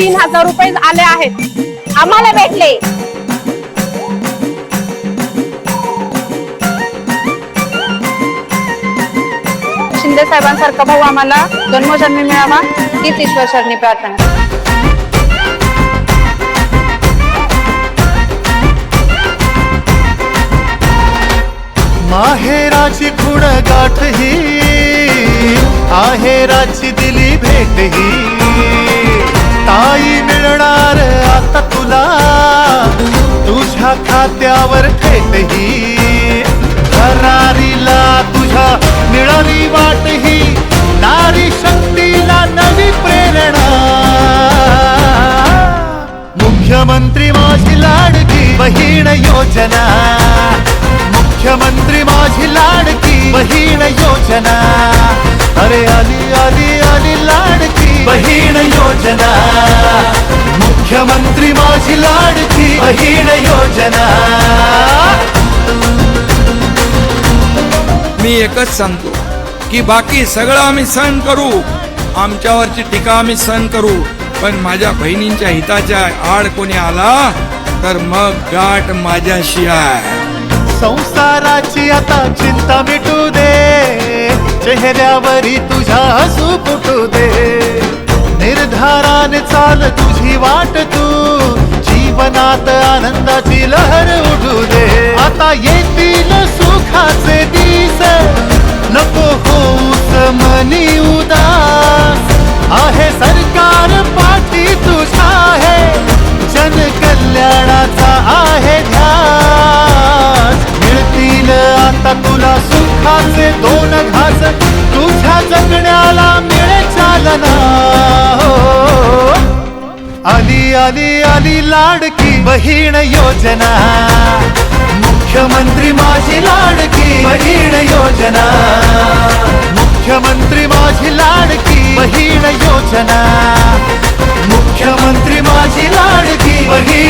तीन हजार रुपये आले आहेत. आम्हाला भेटले. शिंदे साहेबांसारखा भाऊ आम्हाला जन्मजन्मी मिळावा हीच ईश्वर शरणी प्रार्थना माहेराची खुण गाठ ही आहेराची दिली भेट ही. थेट ही। भरारीला तुझ्या मिळाली वाट ही। नारी शक्तीला नवी प्रेरणा। मुख्यमंत्री माझी लाडकी बहीण योजना। मुख्यमंत्री माझी लाडकी बहीण योजना। अरे आली आली आली लाडकी बहीण योजना। मुख्यमंत्री माझी लाडकी बहीण योजना। मी एकच सांगतो की बाकी सगळं आम्ही सहन करू. आमच्यावरची टीका आम्ही सहन करू. पण माझ्या बहिणींच्या हिताच्या आड कोणी आला तर मग गाठ माझ्याशी आहे. संसाराची आता चिंता मिटू दे. चेहऱ्यावरी तुझ्या हसू फुटू दे. निर्धाराने चाल तुझी वाट तू. जीवनात आनंदाची लहर उठू दे. आता येतील सुखाचे माझी लाडकी बहीण योजना. मुख्यमंत्री माझी लाडकी बहीण योजना. मुख्यमंत्री माझी लाडकी बहीण योजना. मुख्यमंत्री माझी लाडकी बहीण